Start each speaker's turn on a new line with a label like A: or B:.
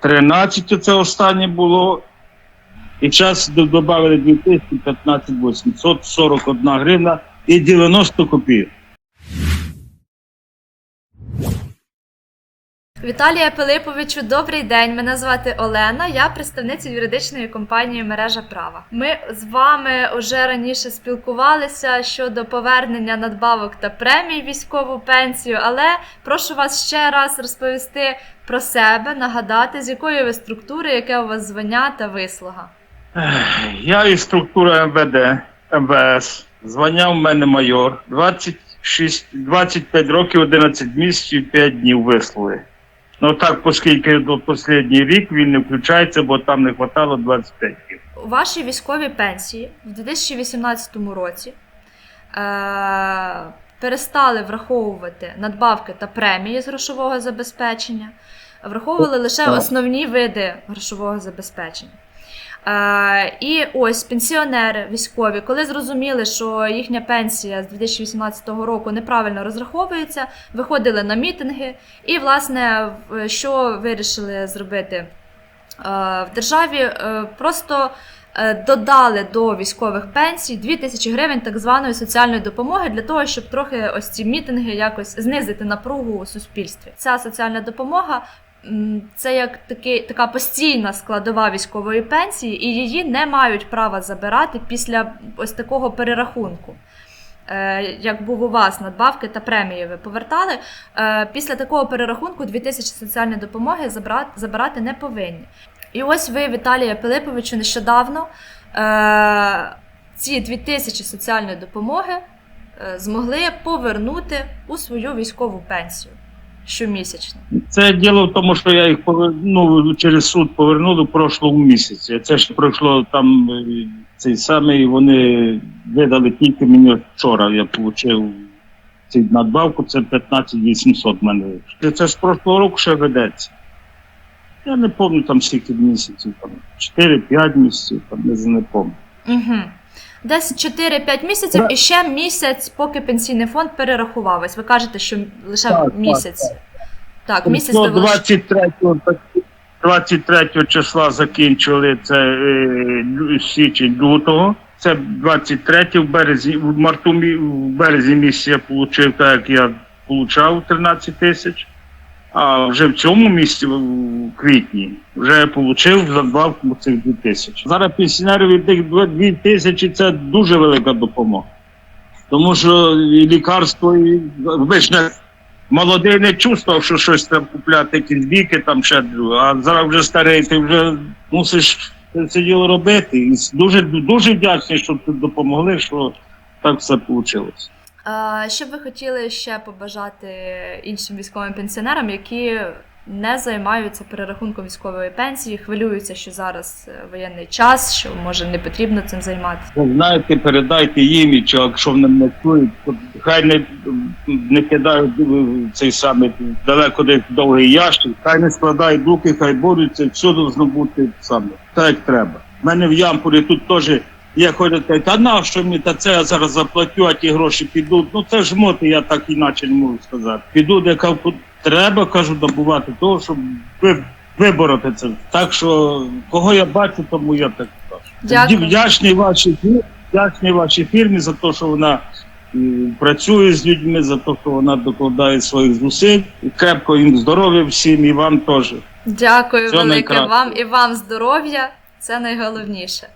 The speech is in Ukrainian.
A: 13 це останнє було. І час додали 2015 841 гривна і 90 копійок.
B: Віталія Пилиповичу, добрий день. Мене звати Олена. Я представниця юридичної компанії Мережа права. Ми з вами вже раніше спілкувалися щодо повернення надбавок та премій військову пенсію, але прошу вас ще раз розповісти про себе, нагадати, з якої ви структури, яке у вас звання та вислуга.
A: Я із структури МВД, МВС. Звання в мене майор. 26, 25 років, 11 місяців, 5 днів вислуги. Ну так, оскільки до останній рік він не включається, бо там не вистачало 25 днів.
B: У вашій військовій пенсії в 2018 році е- перестали враховувати надбавки та премії з грошового забезпечення, враховували лише основні види грошового забезпечення. І ось пенсіонери військові, коли зрозуміли, що їхня пенсія з 2018 року неправильно розраховується, виходили на мітинги, і, власне, що вирішили зробити в державі, е, просто е, додали до військових пенсій 2 тисячі гривень так званої соціальної допомоги для того, щоб трохи ось ці мітинги якось знизити напругу у суспільстві. Ця соціальна допомога. Це як такий, така постійна складова військової пенсії, і її не мають права забирати після ось такого перерахунку. Е, Як був у вас надбавки та премії ви повертали, е, після такого перерахунку 2000 соціальної допомоги забирати не повинні. І ось ви, Віталія Пилиповичу, нещодавно е, ці 2000 соціальної допомоги змогли повернути у свою військову пенсію щомісячно.
A: Це діло в тому, що я їх ну, через суд повернув у прошлому місяці. Це ж пройшло там е, цей самий, вони видали тільки мені вчора. Я отримав цю надбавку, це 15 800 в мене. Це- ж прошлого року ще ведеться. Я не пам'ятаю там скільки місяців, там 4-5 місяців, там не, не пам'ятаю.
B: Угу. Десь 4-5 місяців і ще місяць, поки пенсійний фонд перерахував. Ось ви кажете, що лише
A: Так, так,
B: місяць. Так, місяць
A: Ну,
B: довелося.
A: 23, 23 числа закінчили це е, січень лютого. Це 23 в березні, в марту в березні місяці я отримав, так як я отримав 13 тисяч. А вже в цьому місці, в квітні, вже отримав задбавку цих 2 тисячі. Зараз пенсіонерів тих 2 тисячі це дуже велика допомога. Тому що і лікарство, і ви ж не молодий не чувствував, що щось треба купляти, якісь ліки, там ще. А зараз вже старий, ти вже мусиш це діло робити. І дуже дуже вдячний, що тут допомогли, що так все вийшло.
B: Що б ви хотіли ще побажати іншим військовим пенсіонерам, які не займаються перерахунком військової пенсії, хвилюються, що зараз е, воєнний час, що може не потрібно цим займатися.
A: Знаєте, передайте їм, і чи якщо вони не чують, то хай не, не кидають цей самий далеко де довгий ящик, хай не складають руки, хай борються, все должно бути саме, так як треба. У мене в Ямполі тут теж є ходять, кажуть, а на що мені та це я зараз заплатю, а ті гроші підуть. Ну це ж моти, я так іначе не можу сказати. Підуть, я кажу, треба, кажу, добувати того, щоб ви, вибороти це. Так що кого я бачу, тому я так кажу. Вдячний вашій вдячний вашій фірмі за те, що вона працює з людьми, за те, що вона докладає своїх зусиль. І крепко їм здоров'я всім і вам теж.
B: Дякую
A: Всього
B: велике вам і вам здоров'я. Це найголовніше.